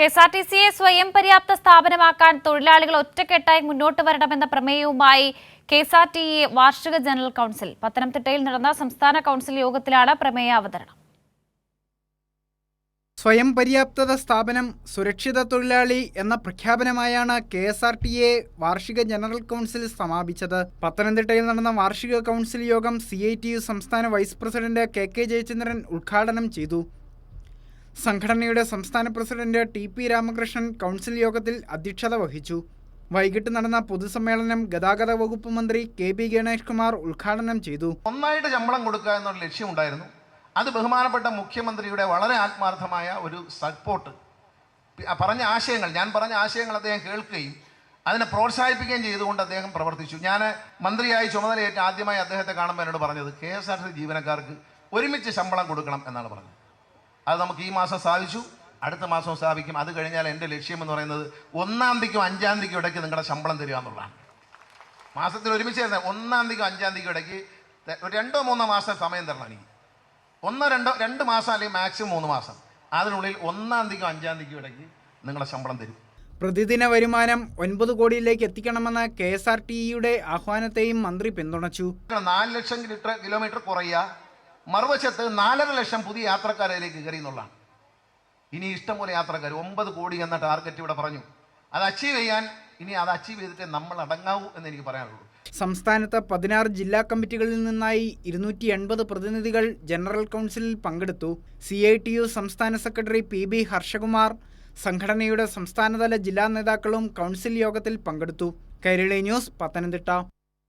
K S R T സിയെ സ്വയം പര്യാപ്ത സ്ഥാപനമാക്കാൻ തൊഴിലാളികൾ ഒറ്റക്കെട്ടായി മുന്നോട്ട് വരണമെന്ന പ്രമേയവുമായി കെ എസ് ആർ ടി വാർഷിക ജനറൽ കൗൺസിൽ. പത്തനംതിട്ടയിൽ നടന്ന സംസ്ഥാന കൗൺസിൽ യോഗത്തിലാണ് പ്രമേയ അവതരണം. സ്വയം പര്യാപ്തത സ്ഥാപനം സുരക്ഷിത തൊഴിലാളി എന്ന പ്രഖ്യാപനമായാണ് K S R T A വാർഷിക ജനറൽ കൗൺസിൽ സമാപിച്ചത്. പത്തനംതിട്ടയിൽ നടന്ന വാർഷിക കൗൺസിൽ യോഗം സി ഐ ടി യു സംസ്ഥാന vice president K K Jayachandran ഉദ്ഘാടനം ചെയ്തു. സംഘടനയുടെ സംസ്ഥാന president T P Ramakrishnan council യോഗത്തിൽ അധ്യക്ഷത വഹിച്ചു. വൈകിട്ട് നടന്ന പൊതുസമ്മേളനം ഗതാഗത വകുപ്പ് മന്ത്രി കെ പി ഗണേഷ് കുമാർ ഉദ്ഘാടനം ചെയ്തു. ഒന്നായിട്ട് ശമ്പളം കൊടുക്കുക എന്നുള്ള ലക്ഷ്യമുണ്ടായിരുന്നു അത് ബഹുമാനപ്പെട്ട മുഖ്യമന്ത്രിയുടെ വളരെ ആത്മാർത്ഥമായ ഒരു സപ്പോർട്ട് പറഞ്ഞ ആശയങ്ങൾ ഞാൻ പറഞ്ഞ ആശയങ്ങൾ അദ്ദേഹം കേൾക്കുകയും അതിനെ പ്രോത്സാഹിപ്പിക്കുകയും ചെയ്തുകൊണ്ട് അദ്ദേഹം പ്രവർത്തിച്ചു. ഞാൻ മന്ത്രിയായി ചുമതലയേറ്റ ആദ്യമായി അദ്ദേഹത്തെ കാണുമ്പോൾ എന്നോട് പറഞ്ഞത് കെ എസ് ആർ ടി ജീവനക്കാർക്ക് ഒരുമിച്ച് ശമ്പളം കൊടുക്കണം എന്നാണ് പറഞ്ഞത്. അത് നമുക്ക് ഈ മാസം സാധിച്ചു അടുത്ത മാസം സ്ഥാപിക്കും. അത് കഴിഞ്ഞാൽ എന്റെ ലക്ഷ്യം എന്ന് പറയുന്നത് ഒന്നാം തീയതിക്കും അഞ്ചാം തീയതിക്കും ഇടയ്ക്ക് നിങ്ങളുടെ ശമ്പളം തരിക എന്നുള്ളതാണ്. മാസത്തിൽ ഒരുമിച്ച് തരുന്നത് ഒന്നാം തീയതിക്കും അഞ്ചാം തീയതിക്കും ഇടയ്ക്ക് ഒരു രണ്ടോ മൂന്നോ മാസം സമയം തരണം എനിക്ക്. ഒന്നോ രണ്ടോ രണ്ട് മാസം അല്ലെങ്കിൽ മാക്സിമം മൂന്ന് മാസം. അതിനുള്ളിൽ ഒന്നാം തീയതിക്കും അഞ്ചാം തീയതിക്കും ഇടയ്ക്ക് നിങ്ങളുടെ ശമ്പളം തരും. പ്രതിദിന വരുമാനം ഒൻപത് കോടിയിലേക്ക് എത്തിക്കണമെന്ന കെ എസ് ആർ ടി ഇയുടെ ആഹ്വാനത്തെയും മന്ത്രി പിന്തുണച്ചു. നാല് ലക്ഷം ലിറ്റർ കിലോമീറ്റർ കുറയുക. മറുവശത്ത് നാലര ലക്ഷം പുതിയ യാത്രക്കാരിലേക്ക് കയറി എന്നുള്ളതാണ്. ഇനി ഇഷ്ടംപോലെ യാത്രക്കാർ ഒമ്പത് കോടി എന്ന ടാർഗറ്റ് ഇവിടെ പറഞ്ഞു. അത് അച്ചീവ് ചെയ്യാൻ ഇനി അത് അച്ചീവ് ചെയ്തിട്ടേ നമ്മൾ അടങ്ങാവൂ എന്ന് എനിക്ക് പറയാനുള്ളൂ. സംസ്ഥാനത്ത് പതിനാറ് ജില്ലാ കമ്മിറ്റികളിൽ നിന്നായി ഇരുന്നൂറ്റി എൺപത് പ്രതിനിധികൾ ജനറൽ കൗൺസിലിൽ പങ്കെടുത്തു. സി ഐ ടി യു സംസ്ഥാന സെക്രട്ടറി പി ബി ഹർഷകുമാർ സംഘടനയുടെ സംസ്ഥാനതല ജില്ലാ നേതാക്കളും കൗൺസിൽ യോഗത്തിൽ പങ്കെടുത്തു. കൈരളി ന്യൂസ് പത്തനംതിട്ട.